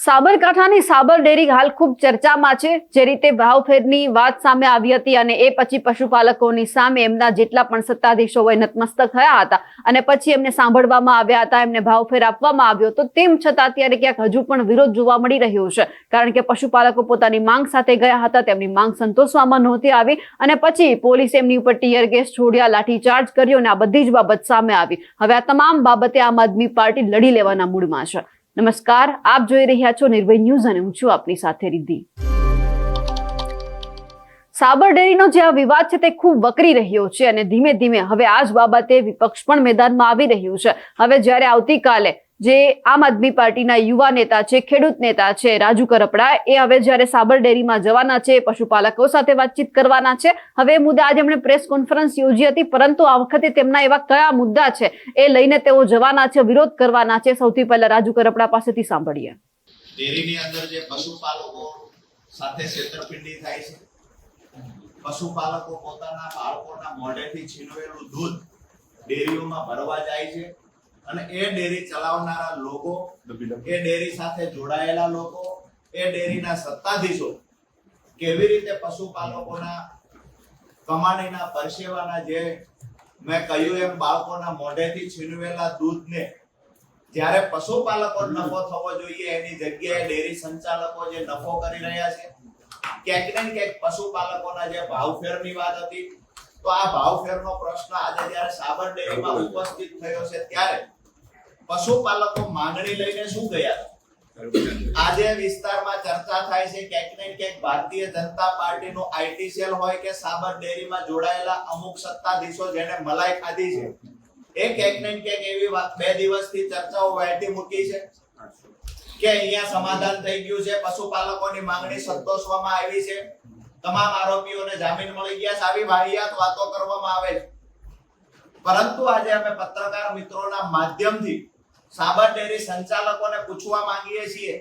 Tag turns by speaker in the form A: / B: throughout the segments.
A: સાબરકાંઠાની સાબર dairy હાલ ખૂબ ચર્ચામાં છે. જે રીતે ભાવફેરની વાત સામે આવી હતી અને એ પછી પશુપાલકોની સામે એમના જેટલા પણ સત્તાધીશો હોય નતમસ્તક થયા હતા અને પછી એમને સાંભળવામાં આવ્યા હતા, એમને ભાવફેર આપવામાં આવ્યો તો તેમ છતાં અત્યારે ક્યાંક હજુ પણ વિરોધ જોવા મળી રહ્યો છે. કારણ કે પશુપાલકો પોતાની માંગ સાથે ગયા હતા, તેમની માંગ સંતોષવામાં નહોતી આવી અને પછી પોલીસે એમની ઉપર ટીયર ગેસ, છોડ્યા, લાઠીચાર્જ કર્યો અને આ બધી જ બાબત સામે આવી. હવે આ તમામ બાબતે આમ આદમી પાર્ટી લડી લેવાના મૂડમાં છે. નમસ્કાર, આપ જોઈ રહ્યા છો નિર્ભય ન્યૂઝ અને હું છું આપની સાથે રિદ્ધિ. સાબર ડેરીનો જે આ વિવાદ છે તે ખૂબ વકરી રહ્યો છે અને ધીમે ધીમે હવે આ જ બાબતે વિપક્ષ પણ મેદાનમાં આવી રહ્યું છે. હવે જ્યારે આવતીકાલે જે આમ આદમી પાર્ટીના યુવા નેતા છે, ખેડૂત નેતા છે, રાજુ કરપડા, એ હવે જ્યારે સાબર ડેરીમાં જવાના છે, પશુપાલકો સાથે વાતચીત કરવાના છે. હવે મુદ્દા આજે એમણે પ્રેસ કોન્ફરન્સ યોજી હતી, પરંતુ આ વખતે તેમના એવા કયા મુદ્દા છે, એ લઈને તેઓ જવાના છે, વિરોધ કરવાના છે. સૌથી પહેલા રાજુ કરપડા પાસેથી સાંભળીએ.
B: ડેરીની અંદર જે પશુપાલકો સાથે છેતરપિંડી થાય છે, પશુપાલકો પોતાના બાળકોના મોઢેથી છીનવેલું દૂધ ડેરીઓમાં ભરવા જાય છે અને એ ડેરી ચલાવનારા લોકો એ ડેરી સાથે જોડાયેલા લોકો એ ડેરીના સત્તાધીશો કેવી રીતે પશુપાલકોના કમાણીના પરસેવાના જે મેં કહ્યું એમ બાળકોના મોઢેથી છીનવેલા દૂધને જ્યારે પશુપાલકો નફો થવો જોઈએ એની જગ્યાએ ડેરી સંચાલકો જે નફો કરી રહ્યા છે ક્યાંક ને ક્યાંક પશુપાલકોના જે ભાવફેરની વાત હતી તો આ ભાવફેરનો પ્રશ્ન આજે જ્યારે સાબર ડેરીમાં ઉપસ્થિત થયો છે ત્યારે પશુપાલકો માંગણી લઈને શું ગયા? આજે વિસ્તારમાં ચર્ચા થાય છે ક્યાંક ને ક્યાંક ભારતીય જનતા પાર્ટીનો આઈટી સેલ હોય કે સાબર ડેરીમાં જોડાયેલા અમુક સત્તાધીશો જેને મલાઈ ખાધી છે. એ ક્યાંક ને ક્યાંક એવી વાત બે દિવસથી ચર્ચાઓ વહેતી મૂકી છે કે અહીંયા સમાધાન થઈ ગયું છે પશુપાલકોની માંગણી સંતોષવામાં આવી છે. તમામ આરોપીઓને જામીન મળી ગયા સાવી વાહિયાત વાતો કરવામાં આવે છે પરંતુ આજે અમે પત્રકાર મિત્રોના માધ્યમથી સાબર ડેરી સંચાલકોને પૂછવા માંગીએ છીએ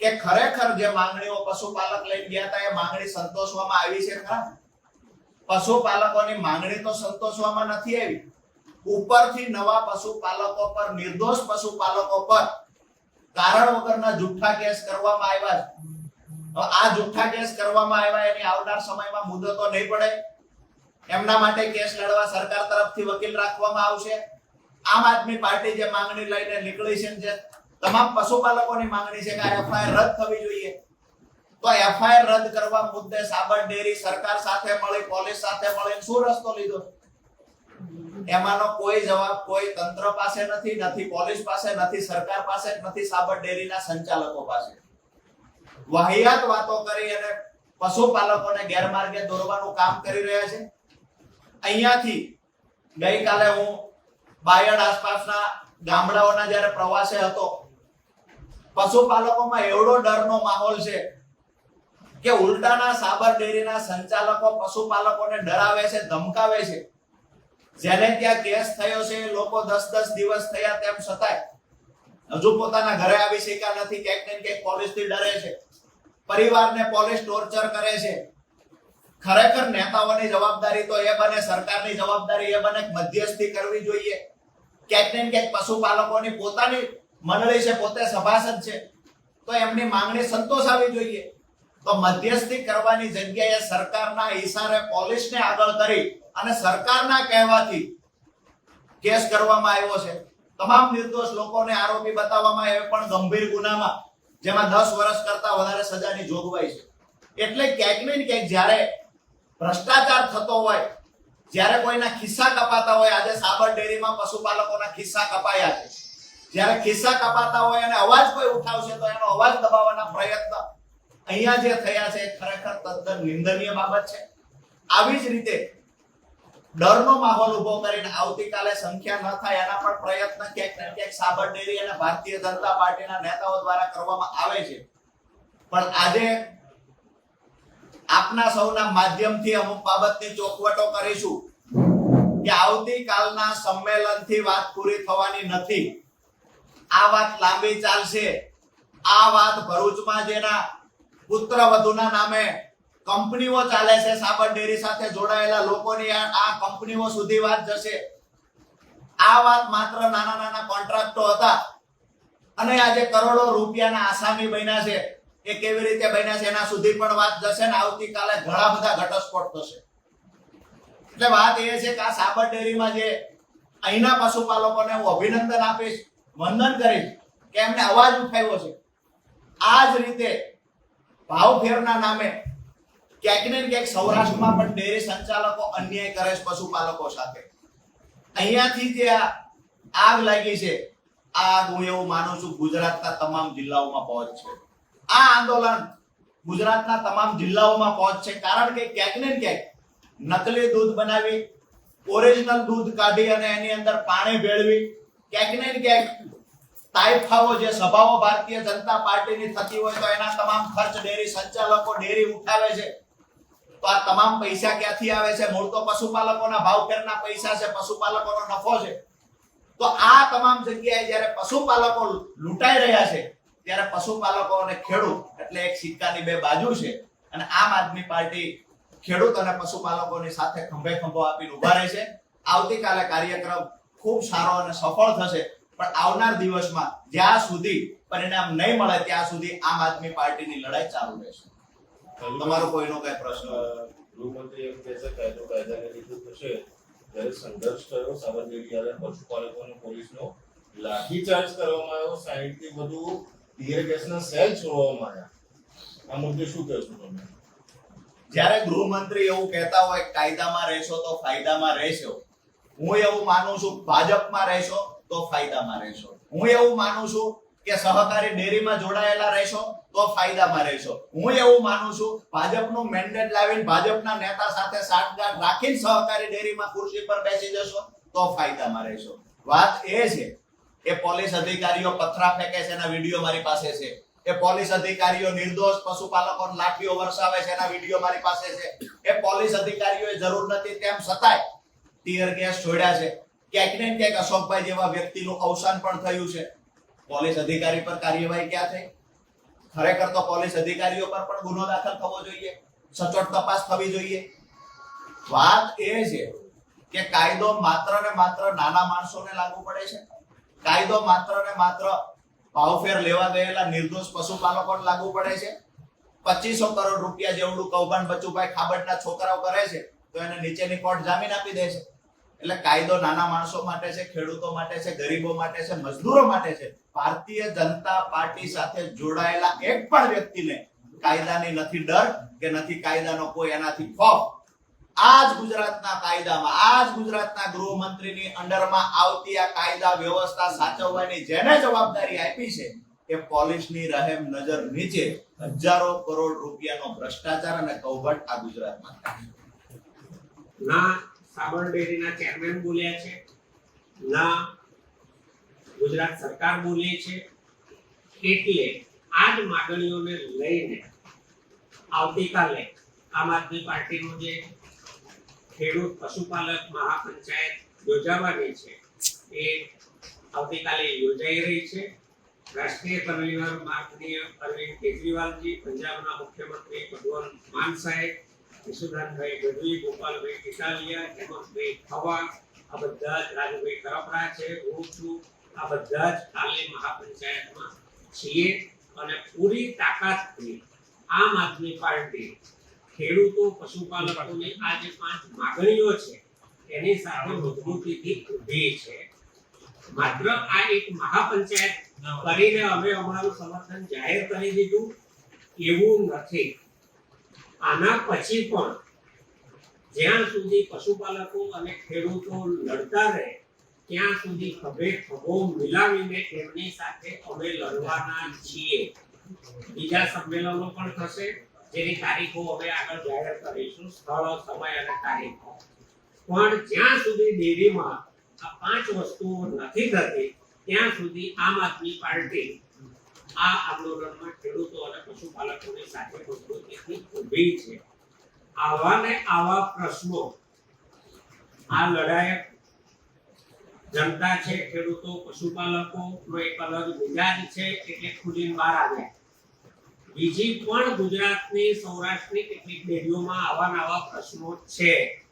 B: કે ખરેખર જે માંગણીઓ પશુપાલક લઈને ગયા હતા, એ માંગણી સંતોષવામાં આવી છે ખરા? પશુપાલકોની માંગણી તો સંતોષવામાં નથી આવી. ઉપરથી નવા પશુપાલકો પર, નિર્દોષ પશુપાલકો પર, કારણ વગરના જુઠ્ઠા કેસ કરવામાં આવ્યા છે. આ જુઠ્ઠા કેસ કરવામાં આવ્યા, એની આવનાર સમયમાં મુદતો નહીં પડે. એમના માટે કેસ લડવા સરકાર તરફથી વકીલ રાખવામાં આવશે. આમ આદમી પાર્ટી જે માંગણી લઈને નીકળી છે જે તમામ પશુપાલકોની માંગણી છે કે એફઆઈઆર રદ થવી જોઈએ. તો એફઆઈઆર રદ કરવા મુદ્દે સાબર ડેરી સરકાર સાથે મળી, પોલીસ સાથે મળી શું રસ્તો લીધો? એમાંનો કોઈ જવાબ કોઈ તંત્ર પાસે નથી નથી પોલીસ પાસે, નથી સરકાર પાસે, નથી સાબર ડેરીના સંચાલકો પાસે. વાહિયાત વાતો કરી અને પશુપાલકોને ગેરમાર્ગે દોરવાનું કામ કરી રહ્યા છે. અહીંયાથી ગઈકાલે હું બાયડ આસપાસના ગામડાઓના જ્યારે પ્રવાસે હતો, પશુપાલકોમાં એવડો ડરનો માહોલ છે કે ઉલટાના સાબર ડેરીના સંચાલકો પશુપાલકોને ડરાવે છે, ધમકાવે છે. જેને ત્યાં કેસ થયો છે, લોકો દસ દસ દિવસ થયા તેમ છતાંય હજુ પોતાના ઘરે આવી શક્યા નથી, ક્યાંક ને ક્યાંક પોલીસથી ડરે છે. પરિવારને પોલીસ ટોર્ચર કરે છે. ખરેખર નેતાઓની જવાબદારી તો એ બને, સરકારની જવાબદારી એ બને મધ્યસ્થી કરવી જોઈએ. ક્યાંક ને ક્યાંક પશુપાલકોની પોતાની મંડળી છે, પોતે સભાસદ છે. તો એમની માંગણી સંતોષાવી જોઈએ. તો મધ્યસ્થી કરવાની જગ્યાએ સરકારના ઈશારે પોલીસને આગળ કરી અને સરકારના કહેવાથી કેસ કરવામાં આવ્યો છે. તમામ નિર્દોષ લોકોને આરોપી બતાવવામાં આવે પણ ગંભીર ગુનામાં જેમાં દસ વર્ષ કરતા વધારે સજાની જોગવાઈ છે. એટલે ક્યાંક ને ક્યાંક જ્યારે ભ્રષ્ટાચાર થતો હોય, જ્યારે કોઈના ખિસ્સા કપાતા હોય, આજે સાબર ડેરીમાં પશુપાલકોના ખિસ્સા કપાયા છે. જ્યારે ખિસ્સા કપાતા હોય અને અવાજ કોઈ ઉઠાવશે, તો એનો અવાજ દબાવવાના પ્રયત્ન અહીંયા જે થયા છે ખરેખર તદ્દન નિંદનીય બાબત છે. આવી જ રીતે ડરનો માહોલ ઊભો કરીને આવતીકાલે સંખ્યા ન થાય એના પણ પ્રયત્ન ક્યાંક ને ક્યાંક સાબરડેરી અને ભારતીય જનતા પાર્ટીના નેતાઓ દ્વારા કરવામાં આવે છે. પણ આજે આપના સૌના માધ્યમથી અમુક બાબતની ચોખવટો કરીશું કે આવતીકાલના સંમેલનથી વાત પૂરી થવાની નથી. આ વાત લાંબી ચાલશે. આ વાત ભરૂચમાં જેના પુત્ર વધુના નામે કંપનીઓ ચાલે છે, સાબર ડેરી સાથે જોડાયેલા લોકોની આ કંપનીઓ સુધી વાત જશે. આ વાત માત્ર નાના નાના કોન્ટ્રાક્ટો હતા. અને આજે કરોડો રૂપિયાના આસામી બન્યા છે. એ કેવી રીતે બન્યા છે એના સુધી પણ વાત જશે ને આવતીકાલે ઘણા બધા ઘટસ્ફોટ થશે. એટલે વાત એ છે કે આ સાબર ડેરીમાં જે અહીંના પશુપાલકોને હું અભિનંદન આપીશ, વંદન કરીશ કે એમને અવાજ ઉઠાવ્યો છે. આ જ રીતે ભાવફેરના નામે ક્યાંક ને ક્યાંક સૌરાષ્ટ્રમાં પણ ડેરી સંચાલકો અન્યાય કરે છે પશુપાલકો સાથે. અહીંયાથી જે આગ લાગી છે આગ હું એવું માનું છું ગુજરાતના તમામ જિલ્લાઓમાં પહોંચશે આ આંદોલન ગુજરાતના તમામ જિલ્લાઓમાં પહોંચશે કારણ કે ક્યાંક ને ક્યાંક નકલી દૂધ બનાવી, ઓરિજિનલ દૂધ કાઢી અને એની અંદર પાણી ભેળવી, ક્યાંક ને ક્યાંક તાઇફાઓ જે સભાઓ ભારતીય જનતા પાર્ટીની થતી હોય તો એના તમામ ખર્ચ ડેરી સંચાલકો ડેરી ઉઠાવે છે. આ તમામ પૈસા ક્યાંથી આવે છે? મૂળ તો પશુપાલકોના ભાવફેરના પૈસા છે, પશુપાલકોનો નફો છે. તો આ તમામ જગ્યાએ જ્યારે પશુપાલકો લૂંટાઈ રહ્યા છે, ત્યારે પશુપાલકો અને ખેડૂત, એટલે એક સિક્કાની બે બાજુ છે. અને આમ આદમી પાર્ટી ખેડૂત અને પશુપાલકોની સાથે ખંભે ખંભો આપીને ઊભા રહેશે આવતીકાલે કાર્યક્રમ ખૂબ સારો અને સફળ થશે, પણ આવનાર દિવસમાં જ્યાં સુધી પરિણામ નહીં મળે, ત્યાં સુધી આમ આદમી પાર્ટીની લડાઈ ચાલુ રહેશે. તમારો કોઈનો કઈ પ્રશ્ન?
C: ગૃહમંત્રી એમ કહે છે કાયદો કાયદાને લીધે થશે ત્યારે સંઘર્ષ થયો અને પશુપાલકો અને પોલીસનો લાઠીચાર્જ કરવામાં આવ્યો સાઈડથી બધું ટીયર ગેસના સેલ છોડવામાં આવ્યા. આ મુદ્દે શું કહેશો તમે?
B: જ્યારે ગૃહમંત્રી એવું કહેતા હોય કાયદામાં રહેશો તો ફાયદામાં રહેશો. હું એવું માનું છું ભાજપમાં રહેશો તો ફાયદામાં રહેશો. હું એવું માનું છું કે સહકારી ડેરીમાં જોડાયેલા રહેશો તો ફાયદામાં રહેશો. હું એવું માનું છું, ભાજપનું મેન્ડેટ લાવીને ભાજપના નેતા સાથે સાઠગાંઠ રાખીને સહકારી ડેરીમાં ખુરશી પર બેસી જશો તો ફાયદામાં રહેશો. વાત એ છે, એ પોલીસ અધિકારીઓ પથરા ફેંકે છે એના વીડિયો મારી પાસે છે. એ પોલીસ અધિકારીઓ નિર્દોષ પશુપાલકો લાઠીઓ વરસાવે છે એના વીડિયો મારી પાસે છે. એ પોલીસ અધિકારીઓએ જરૂર નથી તેમ છતાંય ટીયર ગેસ છોડ્યા છે. ક્યાંક ને ક્યાંક અશોકભાઈ જેવા વ્યક્તિનું અવસાન પણ થયું છે. પોલીસ અધિકારી પર કાર્યવાહી ક્યાં થઈ? ખરેખર તો પોલીસ અધિકારીઓ પર પણ ગુનો દાખલ થવો જોઈએ. સચોટ તપાસ થવી જોઈએ. વાત એ છે કે કાયદો માત્ર ને માત્ર નાના માણસોને લાગુ પડે છે. કાયદો માત્ર ને માત્ર ભાવફેર લેવા ગયેલા નિર્દોષ પશુપાલકોને લાગુ પડે છે. પચીસો કરોડ રૂપિયા જેવડું કૌભાંડ બચુભાઈ ખાબડના છોકરાઓ કરે છે, તો એને નીચેની કોર્ટ જામીન આપી દે છે. એટલે કાયદો નાના માણસો માટે છે, ખેડૂતો માટે છે, ગરીબો માટે છે, મજદૂરો માટે છે, ભારતીય જનતા પાર્ટી સાથે જોડાયેલા એક પણ વ્યક્તિને કાયદાની નથી ડર કે નથી કાયદાનો કોઈ એનાથી ખોફ. આજ ગુજરાતના કાયદામાં, આજ ગુજરાતના ગૃહમંત્રીની અંડરમાં આવતી આ કાયદા વ્યવસ્થા સાચવવાની જેને જવાબદારી આપી છે, એ પોલીસની રહેમ નજર નીચે હજારો કરોડ રૂપિયાનો ભ્રષ્ટાચાર અને કૌભાંડ આ ગુજરાતમાં
D: ના સાબર ડેરીના ચેરમેન બોલ્યા છે. ના, ગુજરાત સરકાર બોલે છે. એટલે આ જ માગણીઓને લઈને આવતીકાલે આમ આદમી પાર્ટીનું જે ખેડૂત પશુપાલક મહાપંચાયત યોજાવાની છે, એ આવતીકાલે યોજાઈ રહી છે. રાષ્ટ્રીય કન્વીનર માનનીય અરવિંદ કેજરીવાલજી, પંજાબના મુખ્યમંત્રી ભગવાન માન સાહેબ યશુદાનભાઈ ગઢવી, ગોપાલભાઈ ઇટાલિયા હેમંતભાઈ ખવા આ બધા જ રાજુભાઈ કરપડા છે, હું છું. આ બધા જ કાલે મહાપંચાયતમાં છીએ અને પૂરી તાકાતથી આમ આદમી પાર્ટી ખેડૂતો, પશુપાલકોની આ જે પાંચ માગણીઓ છે, એની સાથે મજબૂતીથી ઊભી છે. માત્ર આ એક મહાપંચાયત કરીને અમે અમારું સમર્થન જાહેર કરી દીધું. એવું નથી. આના પછી પણ જ્યાં સુધી પશુપાલકો અને ખેડૂતો લડતા રહે, ત્યાં સુધી ખભે ખભો મિલાવીને એમની સાથે અમે લડવાના છીએ. બીજા સંમેલનો પણ થશે, જેની તારીખો અમે આગળ જાહેર કરીશું, સ્થળ, સમય અને તારીખો. પણ જ્યાં સુધી ડેરીમાં આ પાંચ વસ્તુઓ નથી થતી, ત્યાં સુધી આમ આદમી પાર્ટી આ આંદોલનમાં ખેડૂતો અને પશુપાલકોની સાથે પ્રકૃતિથી ઊભી છે. આવા ને આવા પ્રશ્નો આ લડાયક જનતા છે, ખેડૂતો, પશુપાલકો નો એક અલગ મિજાજ છે એટલે ખુલીને બહાર આવ્યા. બીજી પણ ગુજરાતની, સૌરાષ્ટ્રની કેટલીક ડેરીઓમાં આવા નવા પ્રશ્નો છે.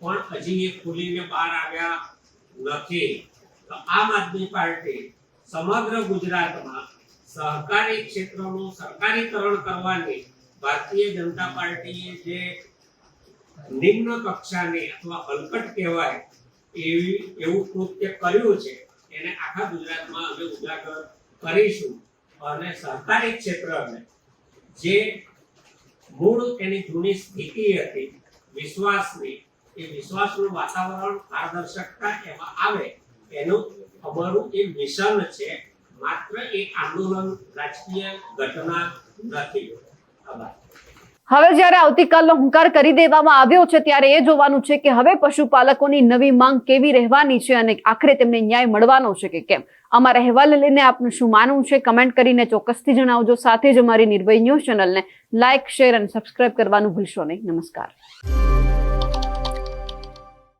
D: પણ હજી એ ખુલીને બહાર આવ્યા નથી. તો આમ આદમી પાર્ટી સમગ્ર ગુજરાતમાં સહકારી ક્ષેત્રોનું સરકારીકરણ કરવાની ભારતીય જનતા પાર્ટીએ જે નિમ્ન કક્ષાની અથવા હલકટ કહેવાય એવી, એવું કૃત્ય કર્યું છે, એને આખા ગુજરાતમાં અમે ઉજાગર કરીશું. અને સહકારી ક્ષેત્રને જે મૂળ એની જૂની સ્થિતિ હતી, વિશ્વાસની, એ વિશ્વાસનું વાતાવરણ, પારદર્શકતા એમાં આવે, એનું અમારું એ મિશન છે
A: હવે જ્યારે આવતીકાલનો હુંકાર કરી દેવામાં આવ્યો છે, ત્યારે એ જોવાનું છે કે હવે પશુપાલકોની નવી માંગ કેવી રહેવાની છે અને આખરે તેમને ન્યાય મળવાનો છે કે કેમ? અમારા અહેવાલને લઈને આપનું શું માનવું છે? કમેન્ટ કરીને ચોક્કસથી જણાવજો. સાથે જ અમારી નિર્ભય ન્યૂઝ ચેનલને લાઇક, શેર અને સબસ્ક્રાઇબ કરવાનું ભૂલશો નહીં. નમસ્કાર.